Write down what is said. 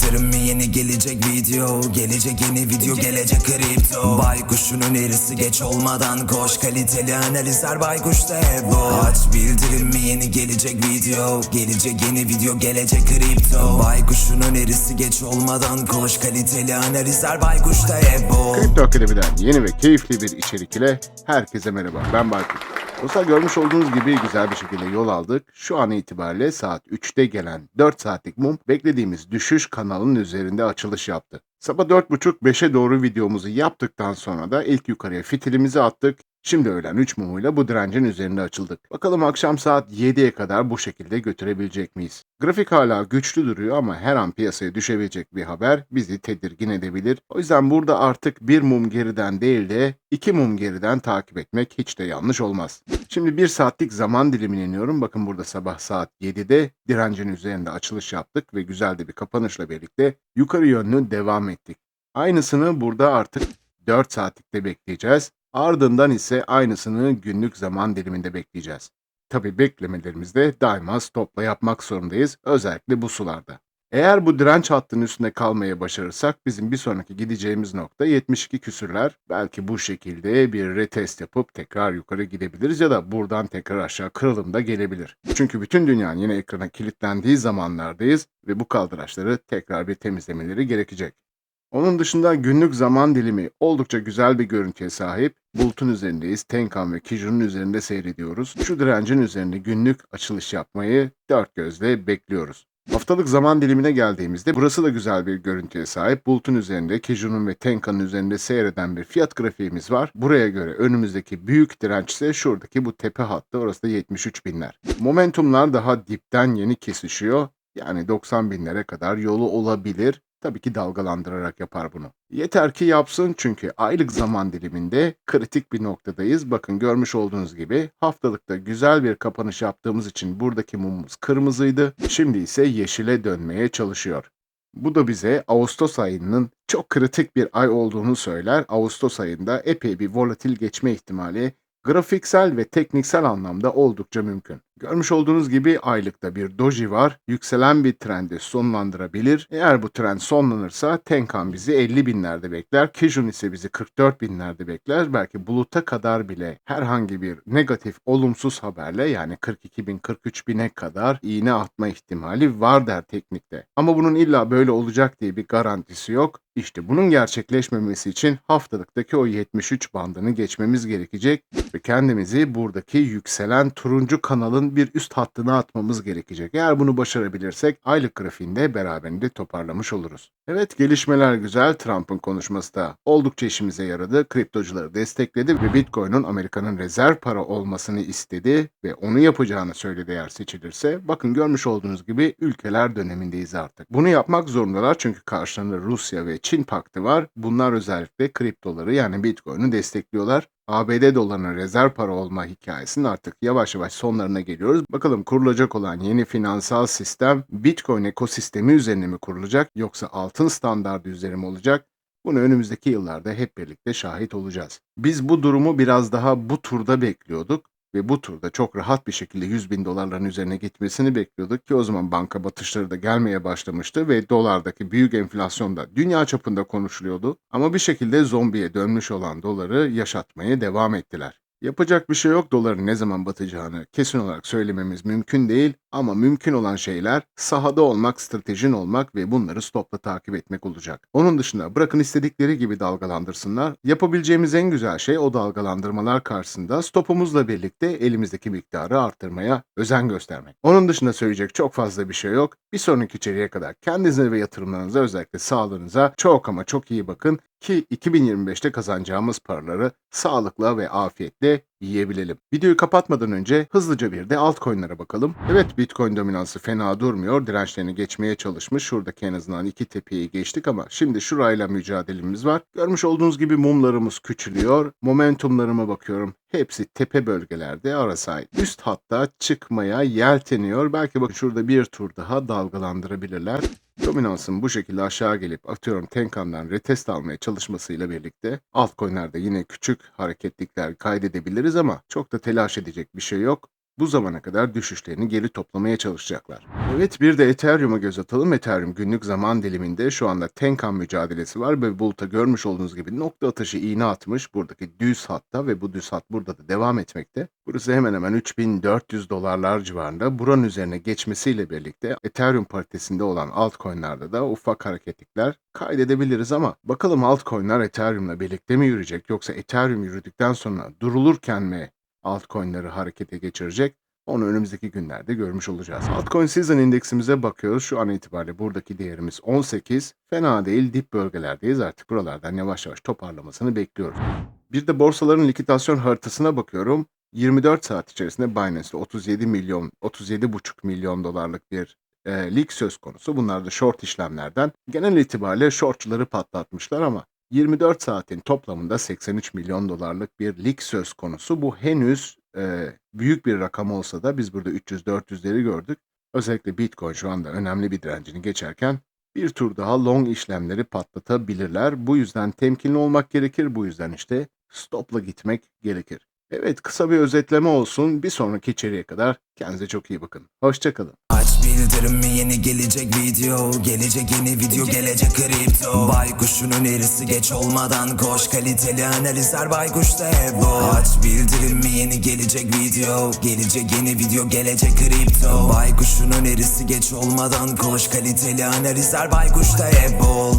bildirim mi yeni gelecek video? Gelecek yeni video gelecek kripto. Baykuşun önerisi geç olmadan koş. Kaliteli analizler baykuşta hep bu Aç bildirim mi yeni gelecek video? Gelecek yeni video gelecek kripto. Baykuşun önerisi geç olmadan koş. Kaliteli analizler baykuşta hep bu Kripto Akademi'den yeni ve keyifli bir içerik ile herkese merhaba. Ben Baykut. Dostlar görmüş olduğunuz gibi güzel bir şekilde yol aldık. Şu an itibariyle saat 3'te gelen 4 saatlik mum beklediğimiz düşüş kanalının üzerinde açılış yaptı. Sabah 4.30-5'e doğru videomuzu yaptıktan sonra da ilk yukarıya fitilimizi attık. Şimdi öğlen 3 mumuyla bu direncin üzerinde açıldık. Bakalım akşam saat 7'ye kadar bu şekilde götürebilecek miyiz? Grafik hala güçlü duruyor ama her an piyasaya düşebilecek bir haber bizi tedirgin edebilir. O yüzden burada artık bir mum geriden değil de iki mum geriden takip etmek hiç de yanlış olmaz. Şimdi bir saatlik zaman dilimine iniyorum. Bakın burada sabah saat 7'de direncin üzerinde açılış yaptık ve güzel de bir kapanışla birlikte yukarı yönlü devam ettik. Aynısını burada artık 4 saatlikte bekleyeceğiz. Ardından ise aynısını günlük zaman diliminde bekleyeceğiz. Tabi beklemelerimizde daima stopla yapmak zorundayız, özellikle bu sularda. Eğer bu direnç hattının üstünde kalmaya başarırsak bizim bir sonraki gideceğimiz nokta 72 küsürler. Belki bu şekilde bir retest yapıp tekrar yukarı gidebiliriz ya da buradan tekrar aşağı kırılım da gelebilir. Çünkü bütün dünyanın yine ekrana kilitlendiği zamanlardayız ve bu kaldıraçları tekrar bir temizlemeleri gerekecek. Onun dışında günlük zaman dilimi oldukça güzel bir görüntüye sahip. Bulutun üzerindeyiz. Tenkan ve Kijun'un üzerinde seyrediyoruz. Şu direncin üzerinde günlük açılış yapmayı dört gözle bekliyoruz. Haftalık zaman dilimine geldiğimizde burası da güzel bir görüntüye sahip. Bulutun üzerinde Kijun'un ve Tenkan'ın üzerinde seyreden bir fiyat grafiğimiz var. Buraya göre önümüzdeki büyük direnç ise şuradaki bu tepe hattı. Orası da 73 binler. Momentumlar daha dipten yeni kesişiyor. Yani 90 binlere kadar yolu olabilir. Tabii ki dalgalandırarak yapar bunu. Yeter ki yapsın çünkü aylık zaman diliminde kritik bir noktadayız. Bakın görmüş olduğunuz gibi haftalıkta güzel bir kapanış yaptığımız için buradaki mumumuz kırmızıydı. Şimdi ise yeşile dönmeye çalışıyor. Bu da bize Ağustos ayının çok kritik bir ay olduğunu söyler. Ağustos ayında epey bir volatil geçme ihtimali grafiksel ve tekniksel anlamda oldukça mümkün. Görmüş olduğunuz gibi aylıkta bir doji var. Yükselen bir trendi sonlandırabilir. Eğer bu trend sonlanırsa Tenkan bizi 50 binlerde bekler. Kijun ise bizi 44 binlerde bekler. Belki buluta kadar bile herhangi bir negatif, olumsuz haberle yani 42 bin, 43 bine kadar iğne atma ihtimali var der teknikte. Ama bunun illa böyle olacak diye bir garantisi yok. İşte bunun gerçekleşmemesi için haftalıktaki o 73 bandını geçmemiz gerekecek ve kendimizi buradaki yükselen turuncu kanalın bir üst hattına atmamız gerekecek. Eğer bunu başarabilirsek aylık grafiğinde beraberinde toparlamış oluruz. Evet gelişmeler güzel. Trump'ın konuşması da oldukça işimize yaradı. Kriptocuları destekledi ve Bitcoin'un Amerika'nın rezerv para olmasını istedi ve onu yapacağını söyledi eğer seçilirse. Bakın görmüş olduğunuz gibi ülkeler dönemindeyiz artık. Bunu yapmak zorundalar çünkü karşılarında Rusya ve Çin paktı var. Bunlar özellikle kriptoları yani Bitcoin'i destekliyorlar. ABD dolarının rezerv para olma hikayesinin artık yavaş yavaş sonlarına geliyoruz. Bakalım kurulacak olan yeni finansal sistem Bitcoin ekosistemi üzerine mi kurulacak yoksa altın standardı üzerine mi olacak? Bunu önümüzdeki yıllarda hep birlikte şahit olacağız. Biz bu durumu biraz daha bu turda bekliyorduk ve bu turda çok rahat bir şekilde 100 bin dolarların üzerine gitmesini bekliyorduk ki o zaman banka batışları da gelmeye başlamıştı ve dolardaki büyük enflasyon da dünya çapında konuşuluyordu. Ama bir şekilde zombiye dönmüş olan doları yaşatmaya devam ettiler. Yapacak bir şey yok doların ne zaman batacağını kesin olarak söylememiz mümkün değil ama mümkün olan şeyler sahada olmak, stratejin olmak ve bunları stopla takip etmek olacak. Onun dışında bırakın istedikleri gibi dalgalandırsınlar. Yapabileceğimiz en güzel şey o dalgalandırmalar karşısında stopumuzla birlikte elimizdeki miktarı arttırmaya özen göstermek. Onun dışında söyleyecek çok fazla bir şey yok. Bir sonraki içeriye kadar kendinize ve yatırımlarınıza özellikle sağlığınıza çok ama çok iyi bakın ki 2025'te kazanacağımız paraları sağlıkla ve afiyetle yiyebilelim. Videoyu kapatmadan önce hızlıca bir de altcoin'lere bakalım. Evet Bitcoin dominansı fena durmuyor. Dirençlerini geçmeye çalışmış. Şuradaki en azından iki tepeyi geçtik ama şimdi şurayla mücadelemiz var. Görmüş olduğunuz gibi mumlarımız küçülüyor. Momentumlarıma bakıyorum. Hepsi tepe bölgelerde RSI üst hatta çıkmaya yelteniyor. Belki bakın şurada bir tur daha dalgalandırabilirler. Dominansın bu şekilde aşağı gelip atıyorum Tenkan'dan retest almaya çalışmasıyla birlikte altcoin'lerde yine küçük hareketlikler kaydedebiliriz ama çok da telaş edecek bir şey yok. Bu zamana kadar düşüşlerini geri toplamaya çalışacaklar. Evet bir de Ethereum'a göz atalım. Ethereum günlük zaman diliminde şu anda Tenkan mücadelesi var ve Bulut'a görmüş olduğunuz gibi nokta atışı iğne atmış buradaki düz hatta ve bu düz hat burada da devam etmekte. Burası hemen hemen 3400 dolarlar civarında. Buranın üzerine geçmesiyle birlikte Ethereum paritesinde olan altcoin'larda da ufak hareketlikler kaydedebiliriz ama bakalım altcoin'ler Ethereum'la birlikte mi yürüyecek yoksa Ethereum yürüdükten sonra durulurken mi altcoin'leri harekete geçirecek? Onu önümüzdeki günlerde görmüş olacağız. Altcoin Season indeksimize bakıyoruz. Şu an itibariyle buradaki değerimiz 18. Fena değil dip bölgelerdeyiz. Artık buralardan yavaş yavaş toparlamasını bekliyoruz. Bir de borsaların likidasyon haritasına bakıyorum. 24 saat içerisinde Binance'de 37 milyon, 37,5 milyon dolarlık bir e, lig söz konusu. Bunlar da short işlemlerden. Genel itibariyle shortçuları patlatmışlar ama 24 saatin toplamında 83 milyon dolarlık bir lig söz konusu. Bu henüz e, büyük bir rakam olsa da biz burada 300-400'leri gördük. Özellikle Bitcoin şu anda önemli bir direncini geçerken bir tur daha long işlemleri patlatabilirler. Bu yüzden temkinli olmak gerekir. Bu yüzden işte stopla gitmek gerekir. Evet kısa bir özetleme olsun. Bir sonraki içeriye kadar kendinize çok iyi bakın. Hoşçakalın. Aç bildirimi yeni gelecek video? Gelecek yeni video gelecek kripto. Baykuş'un önerisi geç olmadan koş. Kaliteli analizler Baykuş'ta hep bu. Aç bildirimi yeni gelecek video? Gelecek yeni video gelecek kripto. Baykuş'un önerisi geç olmadan koş. Kaliteli analizler Baykuş'ta hep bol